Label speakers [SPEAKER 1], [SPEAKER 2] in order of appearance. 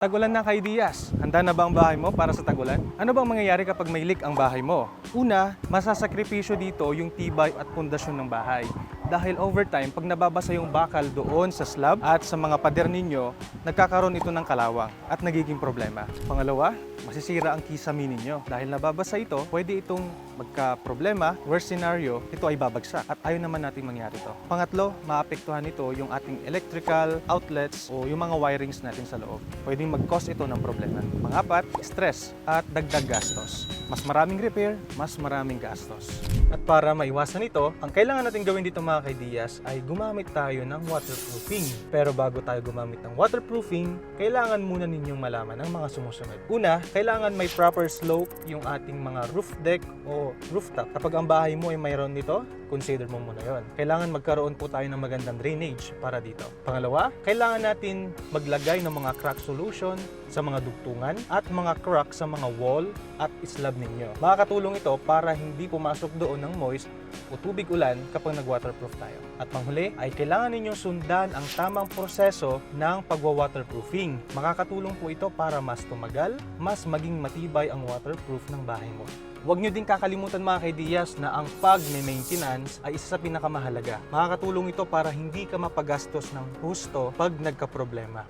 [SPEAKER 1] Tagulan na kay Diaz. Handa na ba ang bahay mo para sa tagulan? Ano bang mangyayari kapag may leak ang bahay mo? Una, masasakripisyo dito yung tibay at pundasyon ng bahay. Dahil over time, pag nababasa yung bakal doon sa slab at sa mga pader ninyo, nagkakaroon ito ng kalawang at nagiging problema. Pangalawa, masisira ang kisame ninyo. Dahil nababasa ito, pwede itong magka-problema. Worst scenario, ito ay babagsak at ayaw naman natin mangyari ito. Pangatlo, maapektuhan ito yung ating electrical outlets o yung mga wirings natin sa loob. Pwedeng mag-cause ito ng problema. Pangapat, stress at dagdag gastos. Mas maraming repair, mas maraming gastos. At para maiwasan ito, ang kailangan natin gawin dito mga kaidiyas ay gumamit tayo ng waterproofing. Pero bago tayo gumamit ng waterproofing, kailangan muna ninyong malaman ang mga sumusunod. Una, kailangan may proper slope yung ating mga roof deck o rooftop. Kapag ang bahay mo ay mayroon nito, consider mo muna yon. Kailangan magkaroon po tayo ng magandang drainage para dito. Pangalawa, kailangan natin maglagay ng mga crack solution sa mga dugtungan at mga crack sa mga wall at slab ninyo. Makakatulong ito para hindi pumasok doon ng moist o tubig ulan kapag nag-waterproof tayo. At panghuli ay kailangan ninyong sundan ang tamang proseso ng pagwa-waterproofing. Makakatulong po ito para mas tumagal, mas maging matibay ang waterproof ng bahay mo. Huwag nyo din kakalimutan mga kaidiyas na ang pag-maintenance ay isa sa pinakamahalaga. Makakatulong ito para hindi ka mapagastos ng husto pag nagka-problema.